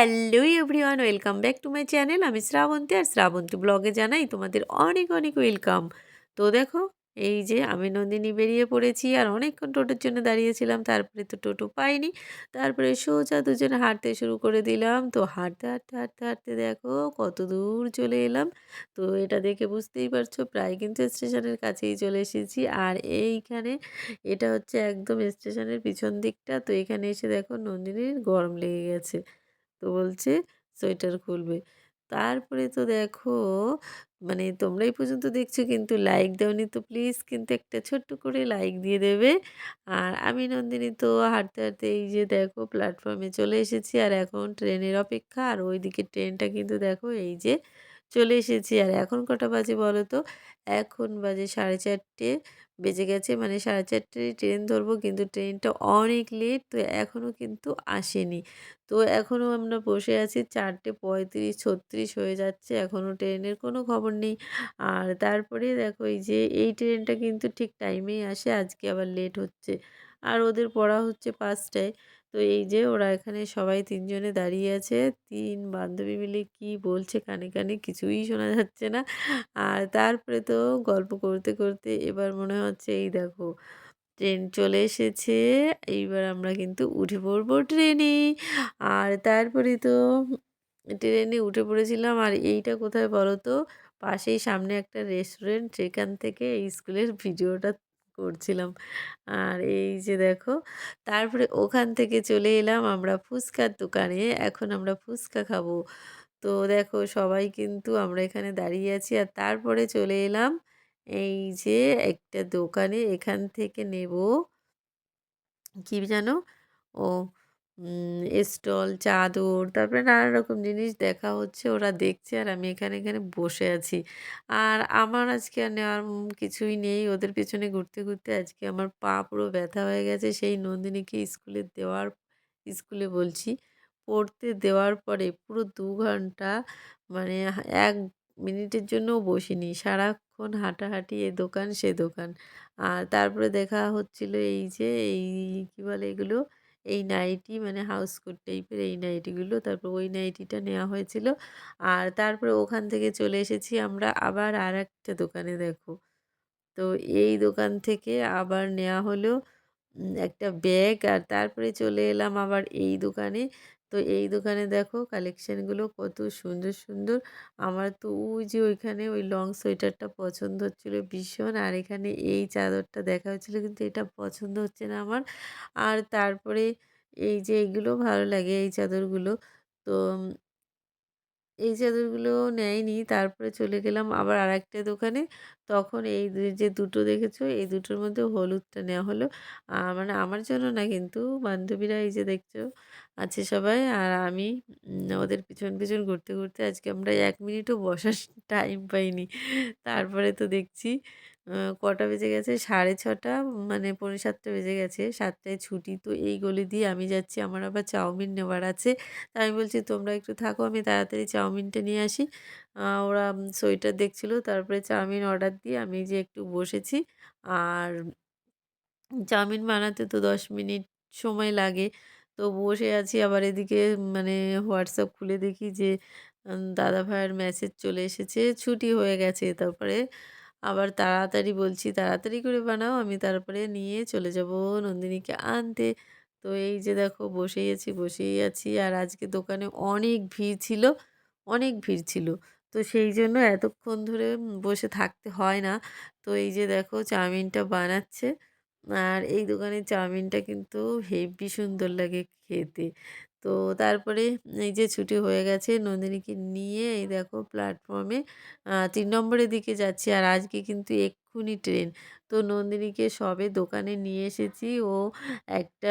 Hello everyone, welcome back to my channel. আমি শ্রাবন্তী আর শ্রাবন্তী ব্লগে জানাই তোমাদের অনেক অনেক ওয়েলকাম। তো দেখো, এই যে আমি নন্দিনী বেরিয়ে পড়েছি আর অনেকক্ষণ টোটোর জন্য দাঁড়িয়েছিলাম তারপরে তো টোটো পাইনি। তারপরে সোজা দুজনে হাঁটতে শুরু করে দিলাম। তো হাঁটতে হাঁটতে হাঁটতে হাঁটতে দেখো কত দূর চলে এলাম। তো এটা দেখে বুঝতেই পারছ, প্রায় কিন্তু স্টেশনের কাছেই চলে এসেছি। আর এইখানে, এটা হচ্ছে একদম স্টেশনের পিছন দিকটা। তো এখানে এসে দেখো নন্দিনীর গরম লেগে গেছে। তো বলছে, সোয়েটার খুলবে। তারপরে তো দেখো মানে তোমরা এই পর্যন্ত দেখছ কিন্তু লাইক দেওনি তো প্লিজ কিন্তু একটা ছোট্ট করে লাইক দিয়ে দেবে। আর আমি নন্দিনী তো হাঁটতে হাঁটতে এই যে দেখো প্ল্যাটফর্মে চলে এসেছি আর এখন ট্রেনের অপেক্ষা। আর ওইদিকে ট্রেনটা কিন্তু দেখো এই যে চলে এসেছি। আর এখন কটা বাজে বলো তো এখন বাজে সাড়ে চারটে বেজে গেছে। মানে সাড়ে চারটেয় ট্রেন ধরবো কিন্তু ট্রেনটা অনেক লেট, তো এখনও কিন্তু আসেনি। তো এখনও আমরা বসে আছি চারটে পঁয়ত্রিশ, ছত্রিশ হয়ে যাচ্ছে। এখনও ট্রেনের কোনো খবর নেই। আর তারপরে দেখো এই যে, এই ট্রেনটা কিন্তু ঠিক টাইমেই আসে, আজকে আবার লেট হচ্ছে। আর ওদের পড়া হচ্ছে পাঁচটায়। তো এই যে ওরা এখানে সবাই তিনজনে দাঁড়িয়ে আছে। তিন বান্ধবী মিলে কি বলছে কানে কানে কিছুই শোনা যাচ্ছে না। আর তারপরে তো গল্প করতে করতে এবার মনে হচ্ছে, এই দেখো, ট্রেন চলে এসেছে। এইবার আমরা কিন্তু উঠে পড়ব ট্রেনে। আর তারপরে তো ট্রেনে উঠে পড়েছিলাম। আর এইটা কোথায় বলো তো? পাশেই সামনে একটা রেস্টুরেন্ট সেখান থেকে এই স্কুলের ভিডিওটা করছিলাম। আর এই যে দেখো, তারপরে ওখান থেকে চলে এলাম আমরা ফুচকার দোকানে। এখন আমরা ফুচকা খাব। তো দেখো, সবাই কিন্তু আমরা এখানে দাঁড়িয়ে আছি। আর তারপরে চলে এলাম এই যে একটা দোকানে। এখান থেকে নেব, কি জানো? ও স্টল, চাদর, তারপরে নানা রকম জিনিস দেখা হচ্ছে, ওরা দেখছে আর আমি এখানে এখানে বসে আছি। আর আমার আজকে আর নেওয়ার কিছুই নেই, ওদের পেছনে ঘুরতে ঘুরতে আজকে আমার পা পুরো ব্যথা হয়ে গেছে। সেই নন্দিনীকে স্কুলে দেওয়ার, স্কুলে বলছি, পড়তে দেওয়ার পরে পুরো দু ঘণ্টা মানে এক মিনিটের জন্যও বসিনি। সারাক্ষণ হাঁটাহাঁটি, এ দোকান, সে দোকান। আর তারপরে দেখা হচ্ছিল এই যে, এই কী বলে এগুলো? এই নাইটি মানে হাউস কোট টাইপের এই নাইটিগুলো। তারপর ওই নাইটিটা নেওয়া হয়েছিল। আর তারপরে ওখান থেকে চলে এসেছি আমরা আবার আর একটা দোকানে, দেখো। তো এই দোকান থেকে আবার নেওয়া হলো একটা ব্যাগ। আর তারপরে চলে এলাম আবার এই দোকানে। তো এই দোকানে দেখো কালেকশানগুলো কত সুন্দর সুন্দর। আমার তো ওই যে ওইখানে ওই লং সোয়েটারটা পছন্দ হচ্ছিল ভীষণ। আর এখানে এই চাদরটা দেখা হচ্ছিল কিন্তু এটা পছন্দ হচ্ছে না আমার। আর তারপরে এই যে এইগুলো ভালো লাগে এই চাদরগুলো। তো এই চাদরগুলো নেয়নি। তারপরে চলে গেলাম আবার আর একটা দোকানে। তখন এই যে দুটো দেখেছ, এই দুটোর মধ্যে হলুদটা নেওয়া হলো। মানে আমার জন্য না কিন্তু বান্ধবীরা এই যে দেখছ, আছে সবাই। আর আমি ওদের পিছন পিছন ঘুরতে ঘুরতে আজকে আমরা এক মিনিটও বসার টাইম পাইনি। তারপরে তো দেখছি কটা বেজে গেছে? সাড়ে ছটা মানে পৌনে সাতটা বেজে গেছে। সাতটায় ছুটি। তো এই গলি দিয়ে আমি যাচ্ছি। আমার আবার চাউমিন নেওয়ার আছে। তা আমি বলছি, তোমরা একটু থাকো, আমি তাড়াতাড়ি চাউমিনটা নিয়ে আসি। ওরা সোয়েটার দেখছিলো। তারপরে চাউমিন অর্ডার দিয়ে আমি যে একটু বসেছি। আর চাউমিন বানাতে তো দশ মিনিট সময় লাগে। তো বসে আছি। আবার এদিকে মানে হোয়াটসঅ্যাপ খুলে দেখি যে দাদা ভাইয়ের মেসেজ চলে এসেছে। ছুটি হয়ে গেছে। তারপরে আবার তাড়াতাড়ি বলছি, তাড়াতাড়ি করে বানাও, আমি তারপরে নিয়ে চলে যাব নন্দিনীকে আনতে। তো এই যে দেখো, বসেই আছি বসেই আছি। আর আজকে দোকানে অনেক ভিড় ছিল, অনেক ভিড় ছিল। তো সেই জন্য এতক্ষণ ধরে বসে থাকতে হয় না। তো এই যে দেখো, চাউমিনটা বানাচ্ছে। আর এই দোকানের চাউমিনটা কিন্তু হেভি সুন্দর লাগে খেতে। তো তারপরে এই যে ছুটি হয়ে গেছে নন্দিনীকে নিয়ে এই দেখো প্ল্যাটফর্মে তিন নম্বরের দিকে যাচ্ছি আর আজকে কিন্তু এক্ষুনি ট্রেন। তো নন্দিনীকে সবে দোকানে নিয়ে এসেছি। ও একটা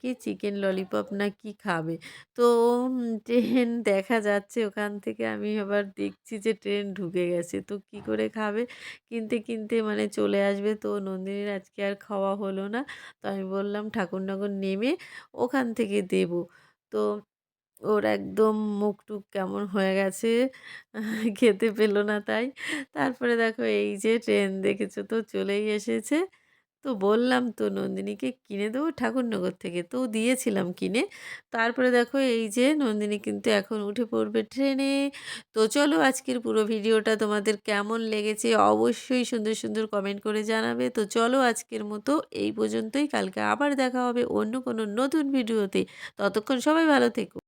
কি চিকেন ললিপপ না কি খাবে। তো ট্রেন দেখা যাচ্ছে ওখান থেকে। আমি আবার দেখছি যে ট্রেন ঢুকে গেছে। তো কি করে খাবে? কিনতে কিনতে মানে চলে আসবে। তো নন্দিনীর আজকে আর খাওয়া হলো না। তো আমি বললাম ঠাকুরনগর নেমে ওখান থেকে দেবো। তো ওর একদম মুখ টুক কেমন হয়ে গেছে? খেতে পেল না তাই। তারপরে দেখো এই যে ট্রেন দেখেছ তো চলেই এসেছে। তো বললাম, তো নন্দিনীকে কিনে দেবো ঠাকুরনগর থেকে। তো দিয়েছিলাম কিনে। তারপরে দেখো এই যে নন্দিনী কিন্তু এখন উঠে পড়বে ট্রেনে। তো চলো আজকের পুরো ভিডিওটা তোমাদের কেমন লেগেছে অবশ্যই সুন্দর সুন্দর কমেন্ট করে জানাবে। তো চলো আজকের মতো এই পর্যন্তই। কালকে আবার দেখা হবে অন্য কোনো নতুন ভিডিওতে। ততক্ষণ সবাই ভালো থেকো।